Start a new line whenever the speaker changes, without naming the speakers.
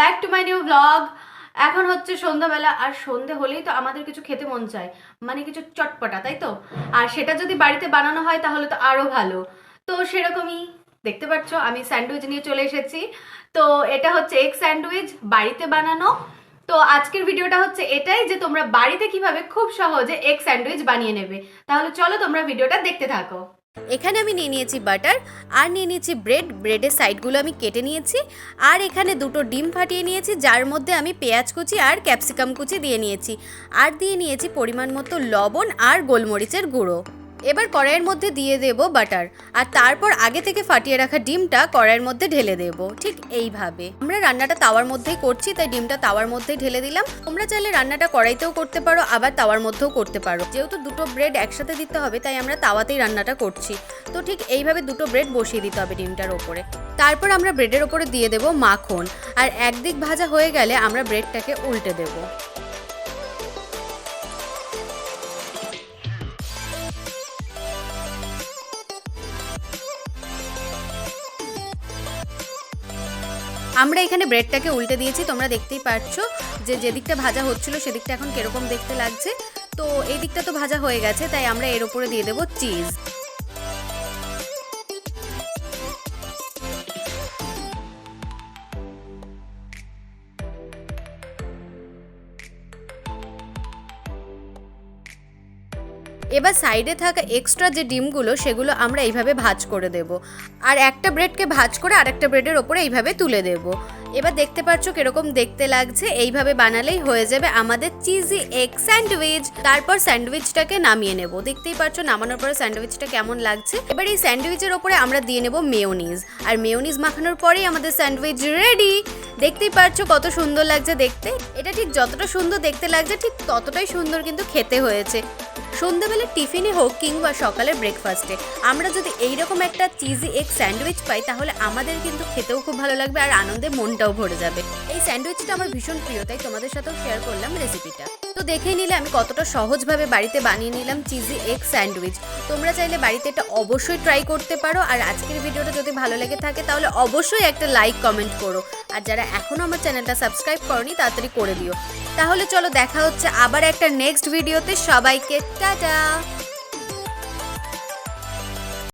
Back to my new blog এখন হচ্ছে সন্ধ্যাবেলা, আর সন্ধে হলেই তো আমাদের কিছু খেতে মন চায়। মানে কিছু চটপটা, তাই তো? আর সেটা যদি বাড়িতে বানানো হয় তাহলে তো আরও ভালো। তো সেরকমই, দেখতে পাচ্ছ, আমি স্যান্ডউইচ নিয়ে চলে এসেছি। তো এটা হচ্ছে এগ স্যান্ডউইচ, বাড়িতে বানানো। তো আজকের ভিডিওটা হচ্ছে এটাই যে তোমরা বাড়িতে কীভাবে খুব সহজে এগ স্যান্ডউইচ বানিয়ে নেবে। তাহলে চলো তোমরা ভিডিওটা দেখতে থাকো।
এখানে আমি নিয়ে নিয়েছি বাটার, আর নিয়ে নিয়েছি ব্রেড। ব্রেডের সাইডগুলো আমি কেটে নিয়েছি, আর এখানে দুটো ডিম ফাটিয়ে নিয়েছি, যার মধ্যে আমি পেঁয়াজ কুচি আর ক্যাপসিকাম কুচি দিয়ে নিয়েছি। আর দিয়ে নিয়েছি পরিমাণ মতো লবণ আর গোলমরিচের গুঁড়ো। এবার কড়াইয়ের মধ্যে দিয়ে দেব বাটার, আর তারপর আগে থেকে ফাটিয়ে রাখা ডিমটা কড়াইয়ের মধ্যে ঢেলে দেব, ঠিক এইভাবে। আমরা রান্নাটা তাওয়ার মধ্যেই করছি, তাই ডিমটা তাওয়ার মধ্যেই ঢেলে দিলাম। তোমরা চাইলে রান্নাটা কড়াইতেও করতে পারো, আবার তাওয়ার মধ্যেও করতে পারো। যেহেতু দুটো ব্রেড একসাথে দিতে হবে, তাই আমরা তাওয়াতেই রান্নাটা করছি। তো ঠিক এইভাবে দুটো ব্রেড বসিয়ে দিতে হবে ডিমটার ওপরে। তারপর আমরা ব্রেডের ওপরে দিয়ে দেব মাখন, আর একদিক ভাজা হয়ে গেলে আমরা ব্রেডটাকে উল্টে দেবো। আমরা এখানে ব্রেডটাকে উল্টে দিয়েছি, তোমরা দেখতেই পাচ্ছ যে যেদিকটা ভাজা হচ্ছিল সেদিকটা এখন কীরকম দেখতে লাগছে। তো এই দিকটা তো ভাজা হয়ে গেছে, তাই আমরা এর উপরে দিয়ে দেবো চিজ। এবার সাইডে থাকা এক্সট্রা যে ডিমগুলো, সেগুলো আমরা এইভাবে ভাজ করে দেব। আর একটা ব্রেডকে ভাজ করে আরেকটা ব্রেডের ওপরে এইভাবে তুলে দেব। এবার দেখতে পাচ্ছ কীরকম দেখতে লাগছে। এইভাবে বানালেই হয়ে যাবে আমাদের চিজি এগ স্যান্ডউইচ তারপর স্যান্ডউইচটাকে নামিয়ে নেব। দেখতেই পাচ্ছ নামানোর পরে স্যান্ডউইচটা কেমন লাগছে। এবার এই স্যান্ডউইচের ওপরে আমরা দিয়ে নেব মেয়োনিজ। আর মেয়োনিজ মাখানোর পরেই আমাদের স্যান্ডউইচ রেডি দেখতেই পারছ কত সুন্দর লাগছে দেখতে। এটা ঠিক যতটা সুন্দর দেখতে লাগছে, ঠিক ততটাই সুন্দর কিন্তু খেতে হয়েছে। সন্ধ্যাবেলা টিফিনে হোক কিংবা সকালের ব্রেকফাস্টে আমরা যদি এইরকম একটা চিজি এগ স্যান্ডউইচ পাই, তাহলে আমাদের কিন্তু খেতেও খুব ভালো লাগবে আর আনন্দে মনটাও ভরে যাবে। এই স্যান্ডউইচটা আমার ভীষণ প্রিয়, তাই তোমাদের সাথেও শেয়ার করলাম রেসিপিটা তো দেখেই নিলে আমি কতটা সহজভাবে বাড়িতে বানিয়ে নিলাম চিজি এগ স্যান্ডউইচ তোমরা চাইলে বাড়িতে এটা অবশ্যই ট্রাই করতে পারো। আর আজকের ভিডিওটা যদি ভালো লেগে থাকে, তাহলে অবশ্যই একটা লাইক কমেন্ট করো। আর যারা এখনও আমার চ্যানেলটা সাবস্ক্রাইব করনি, তাড়াতাড়ি করে দিও। তাহলে চলো দেখা হচ্ছে আবার একটা নেক্সট ভিডিওতে সবাইকে, টাটা!